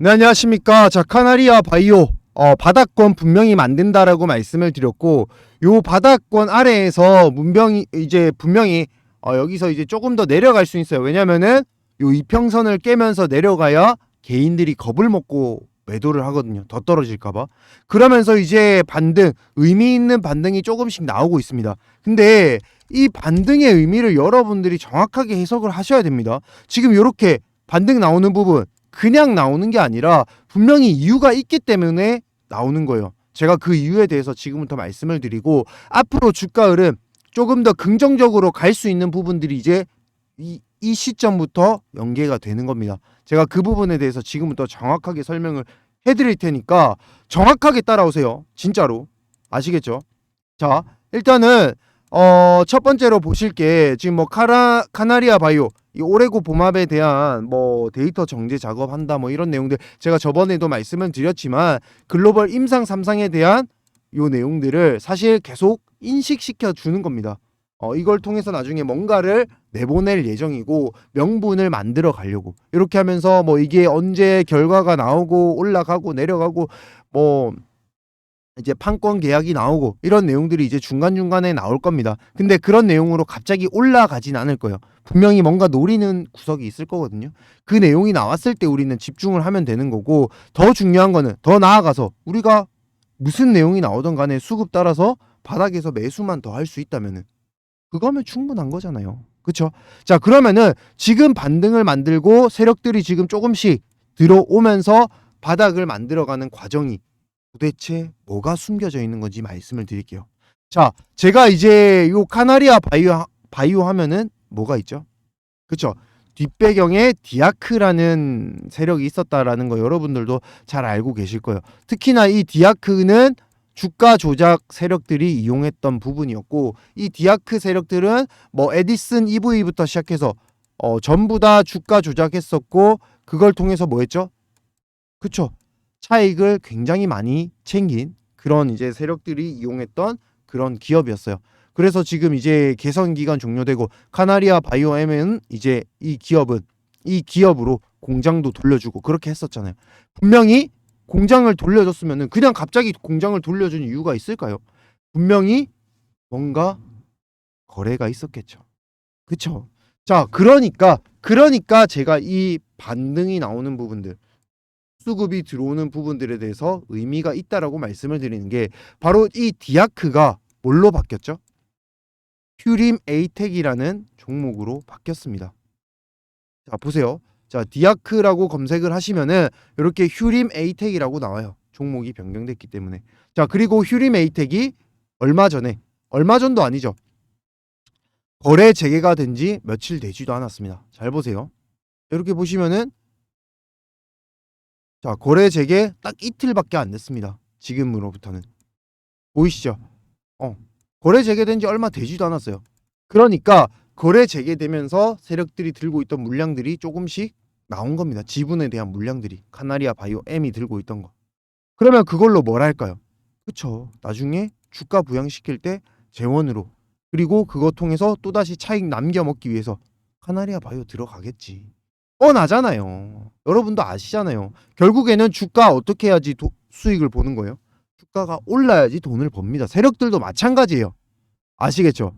네, 안녕하십니까. 자, 카나리아 바이오, 어, 바닥권 분명히 만든다라고 말씀을 드렸고, 요 바닥권 아래에서 문병이, 이제 분명히, 어, 여기서 이제 조금 더 내려갈 수 있어요. 왜냐면은, 요 이평선을 깨면서 내려가야 개인들이 겁을 먹고 매도를 하거든요. 더 떨어질까봐. 그러면서 이제 반등, 의미 있는 반등이 조금씩 나오고 있습니다. 근데 이 반등의 의미를 여러분들이 정확하게 해석을 하셔야 됩니다. 지금 이렇게 반등 나오는 부분, 그냥 나오는 게 아니라 분명히 이유가 있기 때문에 나오는 거예요. 제가 그 이유에 대해서 지금부터 말씀을 드리고 앞으로 주가 흐름 조금 더 긍정적으로 갈 수 있는 부분들이 이제 이, 이 시점부터 연계가 되는 겁니다. 제가 그 부분에 대해서 지금부터 정확하게 설명을 해드릴 테니까 정확하게 따라오세요. 진짜로 아시겠죠? 자 일단은 어, 첫 번째로 보실 게 지금 뭐 카라 카나리아 바이오 이 오레고 봄합에 대한 뭐 데이터 정제 작업한다 뭐 이런 내용들 제가 저번에도 말씀을 드렸지만 글로벌 임상 삼상에 대한 요 내용들을 사실 계속 인식시켜 주는 겁니다. 어, 이걸 통해서 나중에 뭔가를 내보낼 예정이고 명분을 만들어 가려고 이렇게 하면서 뭐 이게 언제 결과가 나오고 올라가고 내려가고 뭐 이제 판권 계약이 나오고 이런 내용들이 이제 중간중간에 나올 겁니다. 근데 그런 내용으로 갑자기 올라가진 않을 거예요. 분명히 뭔가 노리는 구석이 있을 거거든요. 그 내용이 나왔을 때 우리는 집중을 하면 되는 거고 더 중요한 거는 더 나아가서 우리가 무슨 내용이 나오던 간에 수급 따라서 바닥에서 매수만 더 할 수 있다면은 그거면 충분한 거잖아요. 그렇죠? 자, 그러면은 지금 반등을 만들고 세력들이 지금 조금씩 들어오면서 바닥을 만들어가는 과정이 도대체 뭐가 숨겨져 있는 건지 말씀을 드릴게요. 자, 제가 이제 요 카나리아 바이오 바이오 하면은 뭐가 있죠? 그쵸 뒷배경에 디아크라는 세력이 있었다라는 거 여러분들도 잘 알고 계실 거예요. 특히나 이 디아크는 주가 조작 세력들이 이용했던 부분이었고 이 디아크 세력들은 뭐 에디슨 EV부터 시작해서 어 전부 다 주가 조작했었고 그걸 통해서 뭐 했죠? 그쵸 차익을 굉장히 많이 챙긴 그런 이제 세력들이 이용했던 그런 기업이었어요. 그래서 지금 이제 개선 기간 종료되고 카나리아 바이오엠은 이제 이 기업은 이 기업으로 공장도 돌려주고 그렇게 했었잖아요. 분명히 공장을 돌려줬으면은 그냥 갑자기 공장을 돌려준 이유가 있을까요? 분명히 뭔가 거래가 있었겠죠. 그쵸? 자, 그러니까 그러니까 제가 이 반등이 나오는 부분들 수급이 들어오는 부분들에 대해서 의미가 있다라고 말씀을 드리는 게 바로 이 디아크가 뭘로 바뀌었죠? 휴림 에이텍이라는 종목으로 바뀌었습니다. 자 보세요. 자 디아크라고 검색을 하시면은 이렇게 휴림 에이텍이라고 나와요. 종목이 변경됐기 때문에. 자 그리고 휴림 에이텍이 얼마 전에 얼마 전도 아니죠. 거래 재개가 된 지 며칠 되지도 않았습니다. 잘 보세요. 이렇게 보시면은 자 거래 재개 딱 이틀밖에 안 됐습니다. 지금으로부터는 보이시죠? 어 거래 재개된 지 얼마 되지도 않았어요. 그러니까 거래 재개되면서 세력들이 들고 있던 물량들이 조금씩 나온 겁니다. 지분에 대한 물량들이 카나리아 바이오 M이 들고 있던 거. 그러면 그걸로 뭘 할까요? 그쵸. 나중에 주가 부양시킬 때 재원으로 그리고 그거 통해서 또다시 차익 남겨 먹기 위해서 카나리아 바이오 들어가겠지. 뻔하잖아요. 여러분도 아시잖아요. 결국에는 주가 어떻게 해야지 도- 수익을 보는 거예요? 주가가 올라야지 돈을 법니다. 세력들도 마찬가지예요. 아시겠죠?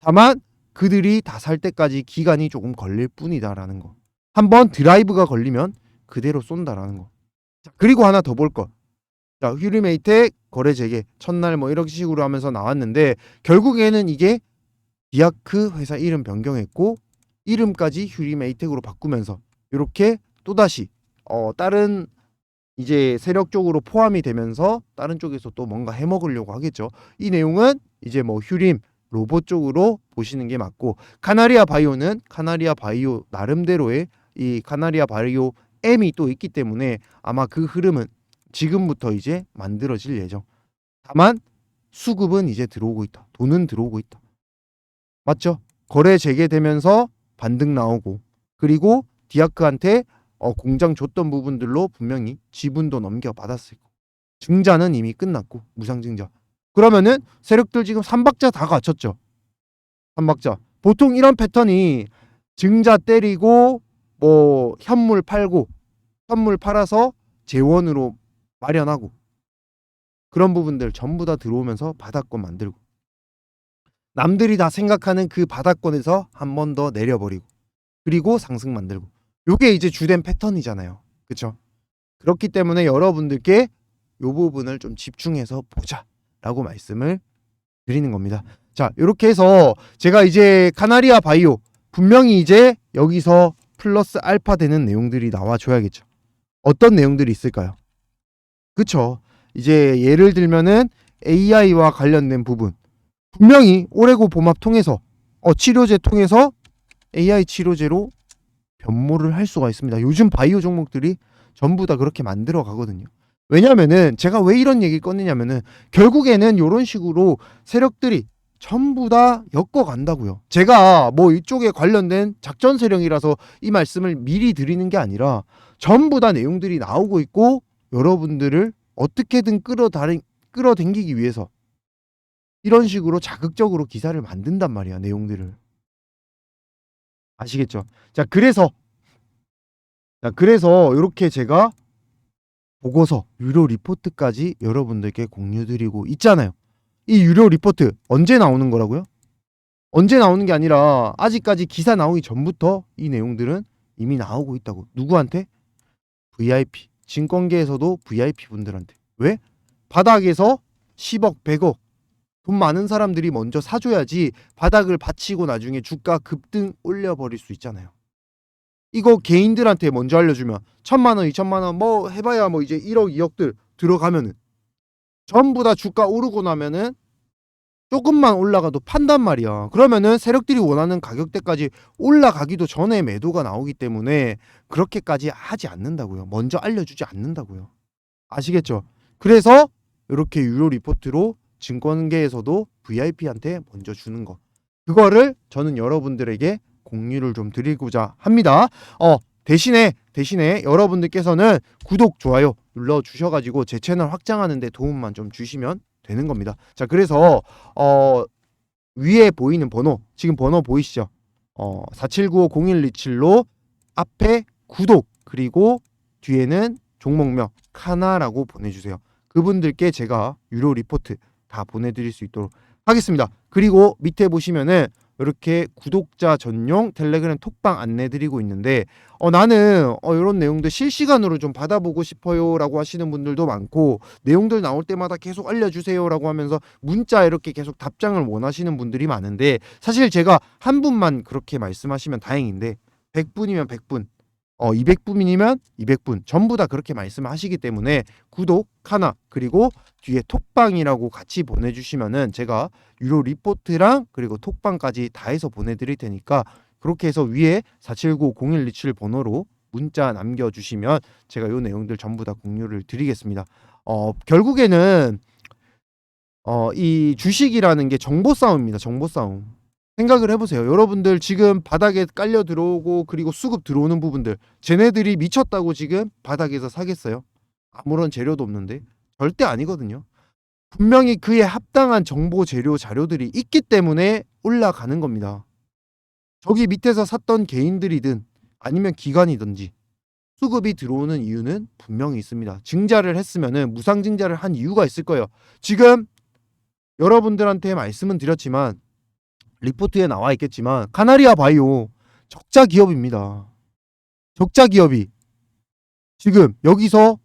다만 그들이 다 살 때까지 기간이 조금 걸릴 뿐이다라는 거. 한번 드라이브가 걸리면 그대로 쏜다라는 거. 자, 그리고 하나 더 볼 거. 자, 휴리메이텍 거래 재개 첫날 뭐 이런 식으로 하면서 나왔는데 결국에는 이게 디아크 회사 이름 변경했고 이름까지 휴리메이텍으로 바꾸면서 이렇게 또다시 어 다른 이제 세력 쪽으로 포함이 되면서 다른 쪽에서 또 뭔가 해먹으려고 하겠죠. 이 내용은 이제 뭐 휴림 로봇 쪽으로 보시는 게 맞고 카나리아 바이오는 카나리아 바이오 나름대로의 이 카나리아 바이오 M이 또 있기 때문에 아마 그 흐름은 지금부터 이제 만들어질 예정. 다만 수급은 이제 들어오고 있다. 돈은 들어오고 있다. 맞죠? 거래 재개되면서 반등 나오고 그리고 디아크한테 어, 공장 줬던 부분들로 분명히 지분도 넘겨 받았을 거고 증자는 이미 끝났고 무상증자. 그러면은 세력들 지금 삼박자 다 갖췄죠? 삼박자. 보통 이런 패턴이 증자 때리고 뭐 현물 팔고 선물 팔아서 재원으로 마련하고 그런 부분들 전부 다 들어오면서 바닥권 만들고 남들이 다 생각하는 그 바닥권에서 한 번 더 내려버리고 그리고 상승 만들고 요게 이제 주된 패턴이잖아요. 그쵸? 그렇기 때문에 여러분들께 요 부분을 좀 집중해서 보자라고 말씀을 드리는 겁니다. 자, 이렇게 해서 제가 이제 카나리아 바이오 분명히 이제 여기서 플러스 알파 되는 내용들이 나와줘야겠죠. 어떤 내용들이 있을까요? 그쵸. 이제 예를 들면은 AI와 관련된 부분. 분명히 오레고 봄합 통해서, 어, 치료제 통해서 AI 치료제로 변모를 할 수가 있습니다. 요즘 바이오 종목들이 전부 다 그렇게 만들어 가거든요. 왜냐면은 제가 왜 이런 얘기를 꺼내냐면은 결국에는 이런 식으로 세력들이 전부 다 엮어 간다고요. 제가 뭐 이쪽에 관련된 작전 세력이라서 이 말씀을 미리 드리는 게 아니라 전부 다 내용들이 나오고 있고 여러분들을 어떻게든 끌어다니, 끌어당기기 위해서 이런 식으로 자극적으로 기사를 만든단 말이야 내용들을 아시겠죠? 자 그래서 자 그래서 이렇게 제가 보고서 유료 리포트까지 여러분들께 공유드리고 있잖아요. 이 유료 리포트 언제 나오는 거라고요? 언제 나오는 게 아니라 아직까지 기사 나오기 전부터 이 내용들은 이미 나오고 있다고. 누구한테? VIP. 증권계에서도 VIP 분들한테. 왜? 바닥에서 10억, 100억 돈 많은 사람들이 먼저 사줘야지 바닥을 받치고 나중에 주가 급등 올려버릴 수 있잖아요. 이거 개인들한테 먼저 알려주면 천만 원, 이천만 원 뭐 해봐야 뭐 이제 1억, 2억들 들어가면은 전부 다 주가 오르고 나면은 조금만 올라가도 판단 말이야. 그러면은 세력들이 원하는 가격대까지 올라가기도 전에 매도가 나오기 때문에 그렇게까지 하지 않는다고요. 먼저 알려주지 않는다고요. 아시겠죠? 그래서 이렇게 유료 리포트로 증권계에서도 VIP한테 먼저 주는 거. 그거를 저는 여러분들에게 공유를 좀 드리고자 합니다. 어, 대신에 대신에 여러분들께서는 구독, 좋아요 눌러 주셔 가지고 제 채널 확장하는 데 도움만 좀 주시면 되는 겁니다. 자, 그래서 어 위에 보이는 번호, 지금 번호 보이시죠? 어 47950127로 앞에 구독 그리고 뒤에는 종목명 카나라고 보내 주세요. 그분들께 제가 유료 리포트 다 보내 드릴 수 있도록 하겠습니다. 그리고 밑에 보시면은 이렇게 구독자 전용 텔레그램 톡방 안내 드리고 있는데 어 나는 어 이런 내용들 실시간으로 좀 받아보고 싶어요라고 하시는 분들도 많고 내용들 나올 때마다 계속 알려주세요라고 하면서 문자 이렇게 계속 답장을 원하시는 분들이 많은데 사실 제가 한 분만 그렇게 말씀하시면 다행인데 100분이면 100분 어 200분이면 200분 전부 다 그렇게 말씀하시기 때문에 구독 하나 그리고 뒤에 톡방이라고 같이 보내주시면은 제가 유료 리포트랑 그리고 톡방까지 다 해서 보내드릴 테니까 그렇게 해서 위에 479-0127 번호로 문자 남겨주시면 제가 요 내용들 전부 다 공유를 드리겠습니다. 어 결국에는 어 이 주식이라는 게 정보 싸움입니다. 정보 싸움. 생각을 해보세요. 여러분들 지금 바닥에 깔려 들어오고 그리고 수급 들어오는 부분들 쟤네들이 미쳤다고 지금 바닥에서 사겠어요? 아무런 재료도 없는데 절대 아니거든요. 분명히 그에 합당한 정보 재료 자료들이 있기 때문에 올라가는 겁니다. 저기 밑에서 샀던 개인들이든 아니면 기관이든지 수급이 들어오는 이유는 분명히 있습니다. 증자를 했으면은 무상 증자를 한 이유가 있을 거예요. 지금 여러분들한테 말씀은 드렸지만 리포트에 나와 있겠지만 카나리아 바이오 적자 기업입니다. 적자 기업이 지금 여기서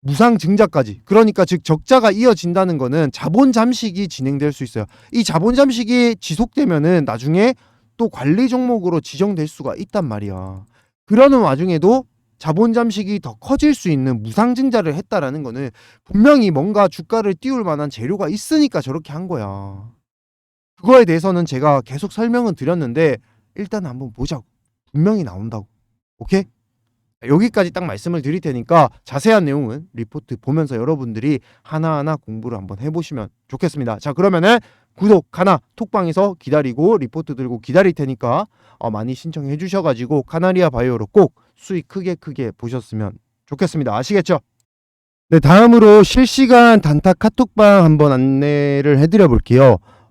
무상 증자까지 그러니까 즉 적자가 이어진다는 거는 자본 잠식이 진행될 수 있어요. 이 자본 잠식이 지속되면은 나중에 또 관리 종목으로 지정될 수가 있단 말이야. 그러는 와중에도 자본 잠식이 더 커질 수 있는 무상 증자를 했다라는 거는 분명히 뭔가 주가를 띄울 만한 재료가 있으니까 저렇게 한 거야. 그거에 대해서는 제가 계속 설명은 드렸는데 일단 한번 보자고. 분명히 나온다고. 오케이? 여기까지 딱 말씀을 드릴 테니까 자세한 내용은 리포트 보면서 여러분들이 하나하나 공부를 한번 해보시면 좋겠습니다. 자 그러면은 구독 하나 톡방에서 기다리고 리포트 들고 기다릴 테니까 어, 많이 신청해 주셔가지고 카나리아 바이오로 꼭 수익 크게 크게 보셨으면 좋겠습니다. 아시겠죠? 네 다음으로 실시간 단타 카톡방 한번 안내를 해드려 볼게요.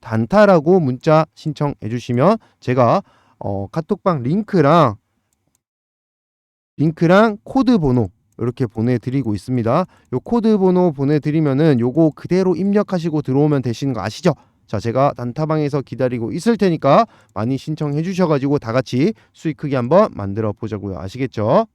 단타라고 문자 신청해 주시면 제가 어, 카톡방 링크랑 링크랑 코드 번호 이렇게 보내드리고 있습니다. 요 코드 번호 보내드리면은 요거 그대로 입력하시고 들어오면 되시는 거 아시죠? 자, 제가 단타방에서 기다리고 있을 테니까 많이 신청해 주셔가지고 다 같이 수익 크게 한번 만들어 보자고요. 아시겠죠?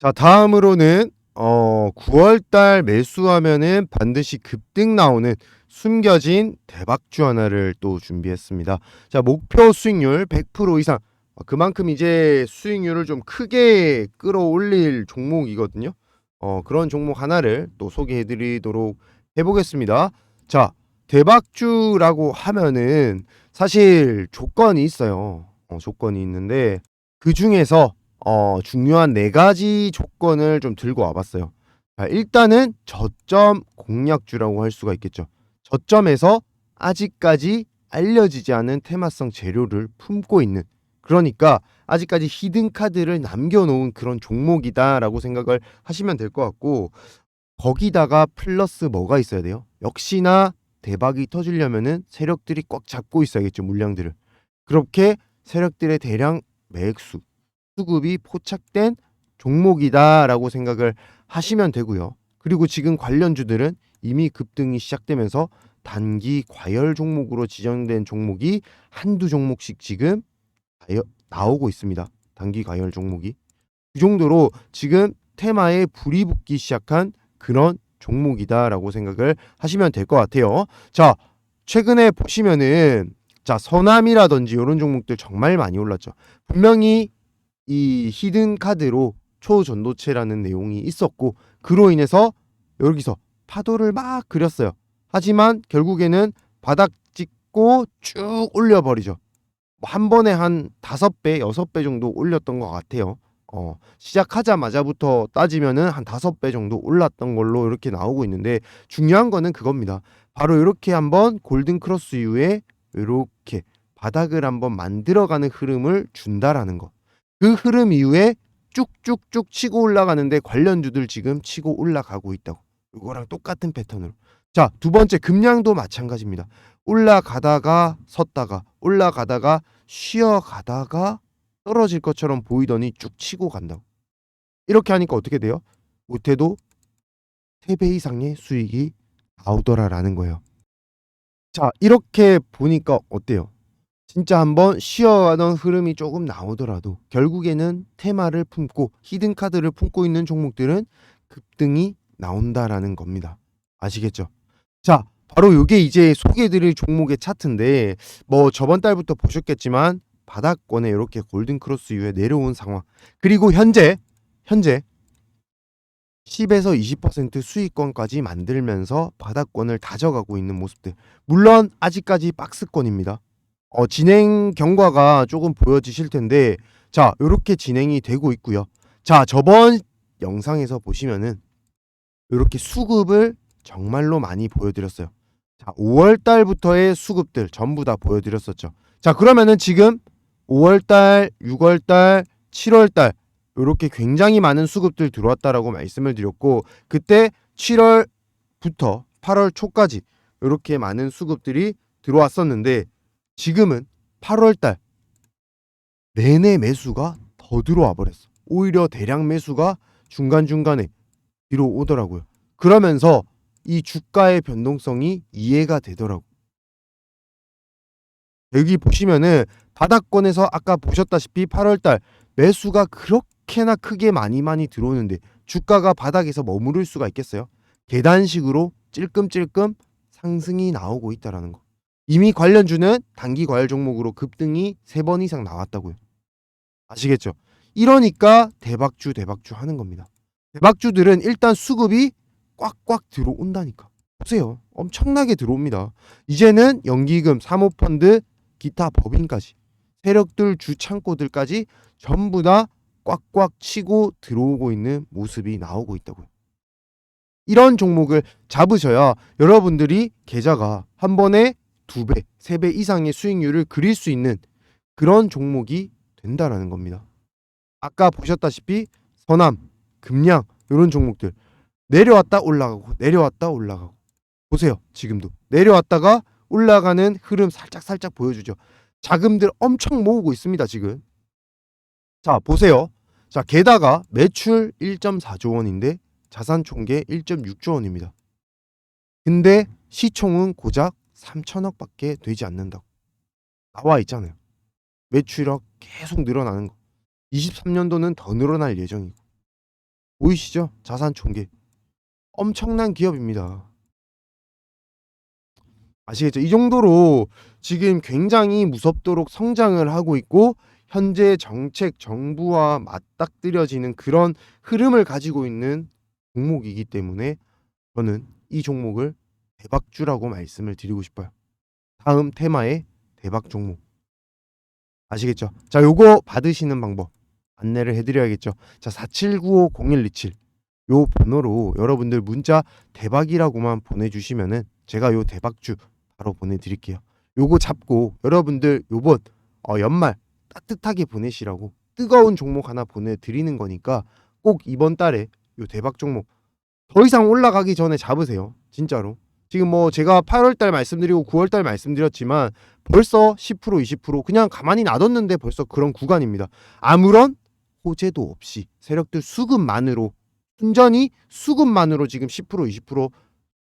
자, 다음으로는 어 9월달 매수하면은 반드시 급등 나오는 숨겨진 대박주 하나를 또 준비했습니다. 자, 목표 수익률 100% 이상. 어, 그만큼 이제 수익률을 좀 크게 끌어올릴 종목이거든요. 어, 그런 종목 하나를 또 소개해 드리도록 해보겠습니다. 자, 대박주라고 하면은 사실 조건이 있어요. 어, 조건이 있는데 그 중에서 어, 중요한 네 가지 조건을 좀 들고 와봤어요. 자, 일단은 저점 공략주라고 할 수가 있겠죠. 저점에서 아직까지 알려지지 않은 테마성 재료를 품고 있는 그러니까 아직까지 히든 카드를 남겨놓은 그런 종목이다라고 생각을 하시면 될 것 같고 거기다가 플러스 뭐가 있어야 돼요? 역시나 대박이 터지려면은 세력들이 꽉 잡고 있어야겠죠 물량들을 그렇게 세력들의 대량 매수 수급이 포착된 종목이다라고 생각을 하시면 되고요. 그리고 지금 관련주들은 이미 급등이 시작되면서 단기 과열 종목으로 지정된 종목이 한두 종목씩 지금 나오고 있습니다. 단기 과열 종목이 그 정도로 지금 테마에 불이 붙기 시작한 그런 종목이다라고 생각을 하시면 될 것 같아요. 자, 최근에 보시면은 자 서남이라든지 이런 종목들 정말 많이 올랐죠. 분명히 이 히든 카드로 초전도체라는 내용이 있었고 그로 인해서 여기서 파도를 막 그렸어요. 하지만 결국에는 바닥 찍고 쭉 올려버리죠. 뭐한 번에 한 다섯 배, 여섯 배 정도 올렸던 것 같아요. 어, 시작하자마자부터 따지면은 한 다섯 배 정도 올랐던 걸로 이렇게 나오고 있는데 중요한 거는 그겁니다. 바로 이렇게 한번 골든 크로스 이후에 이렇게 바닥을 한번 만들어가는 흐름을 준다라는 거. 그 흐름 이후에 쭉쭉쭉 치고 올라가는데 관련주들 지금 치고 올라가고 있다고. 이거랑 똑같은 패턴으로. 자, 두 번째 금량도 마찬가지입니다. 올라가다가 섰다가 올라가다가 쉬어가다가 떨어질 것처럼 보이더니 쭉 치고 간다고. 이렇게 하니까 어떻게 돼요? 못해도 3배 이상의 수익이 나오더라라는 거예요. 자, 이렇게 보니까 어때요? 진짜 한번 쉬어가던 흐름이 조금 나오더라도 결국에는 테마를 품고 히든 카드를 품고 있는 종목들은 급등이 나온다라는 겁니다. 아시겠죠? 자, 바로 이게 이제 소개해드릴 종목의 차트인데 뭐 저번 달부터 보셨겠지만 바닥권에 이렇게 골든 크로스 이후에 내려온 상황 그리고 현재 현재 10에서 20% 수익권까지 만들면서 바닥권을 다져가고 있는 모습들 물론 아직까지 박스권입니다. 어, 진행 경과가 조금 보여지실 텐데 자 이렇게 진행이 되고 있고요. 자 저번 영상에서 보시면은 이렇게 수급을 정말로 많이 보여드렸어요. 자 5월 달부터의 수급들 전부 다 보여드렸었죠. 자 그러면은 지금 5월 달, 6월 달, 7월 달 이렇게 굉장히 많은 수급들 들어왔다라고 말씀을 드렸고 그때 7월부터 8월 초까지 이렇게 많은 수급들이 들어왔었는데 지금은 8월 달 내내 매수가 더 들어와 버렸어. 오히려 대량 매수가 중간중간에 들어오더라고요. 그러면서 이 주가의 변동성이 이해가 되더라고. 여기 보시면은 바닥권에서 아까 보셨다시피 8월 달 매수가 그렇게나 크게 많이 많이 들어오는데 주가가 바닥에서 머무를 수가 있겠어요? 계단식으로 찔끔찔끔 상승이 나오고 있다라는 거. 이미 관련주는 단기 과열 종목으로 급등이 세번 이상 나왔다고요. 아시겠죠? 이러니까 대박주 대박주 하는 겁니다. 대박주들은 일단 수급이 꽉꽉 들어온다니까. 보세요. 엄청나게 들어옵니다. 이제는 연기금, 사모펀드, 기타 법인까지 세력들 주 창고들까지 전부 다 꽉꽉 치고 들어오고 있는 모습이 나오고 있다고요. 이런 종목을 잡으셔야 여러분들이 계좌가 한 번에 두 배, 세배 이상의 수익률을 그릴 수 있는 그런 종목이 된다라는 겁니다. 아까 보셨다시피 서남, 금양 이런 종목들 내려왔다 올라가고 내려왔다 올라가고 보세요. 지금도 내려왔다가 올라가는 흐름 살짝 살짝 보여주죠. 자금들 엄청 모으고 있습니다. 지금. 자 보세요. 자 게다가 매출 1.4조 원인데 자산 총계 1.6조 원입니다. 근데 시총은 고작 3천억밖에 되지 않는다고 나와 있잖아요. 매출액 계속 늘어나는 거. 23년도는 더 늘어날 예정이고 보이시죠? 자산 총계 엄청난 기업입니다. 아시겠죠? 이 정도로 지금 굉장히 무섭도록 성장을 하고 있고 현재 정책 정부와 맞닥뜨려지는 그런 흐름을 가지고 있는 종목이기 때문에 저는 이 종목을 대박주라고 말씀을 드리고 싶어요. 다음 테마의 대박 종목 아시겠죠? 자, 요거 받으시는 방법 안내를 해드려야겠죠. 자, 47950127 요 번호로 여러분들 문자 대박이라고만 보내주시면은 제가 요 대박주 바로 보내드릴게요. 요거 잡고 여러분들 요번 어, 연말 따뜻하게 보내시라고 뜨거운 종목 하나 보내드리는 거니까 꼭 이번 달에 요 대박 종목 더 이상 올라가기 전에 잡으세요. 진짜로. 지금 뭐 제가 8월 달 말씀드리고 9월 달 말씀드렸지만 벌써 10% 20% 그냥 가만히 놔뒀는데 벌써 그런 구간입니다. 아무런 호재도 없이 세력들 수급만으로 순전히 수급만으로 지금 10% 20%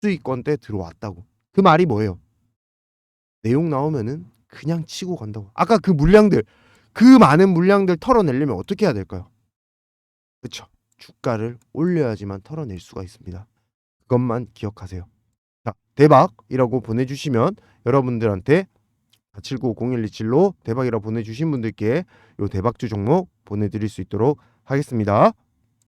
수익권대 들어왔다고. 그 말이 뭐예요? 내용 나오면은 그냥 치고 간다고. 아까 그 물량들 그 많은 물량들 털어내려면 어떻게 해야 될까요? 그렇죠. 주가를 올려야지만 털어낼 수가 있습니다. 그것만 기억하세요. 자, 대박이라고 보내주시면 여러분들한테 7901127로 대박이라고 보내주신 분들께 요 대박주 종목 보내드릴 수 있도록 하겠습니다.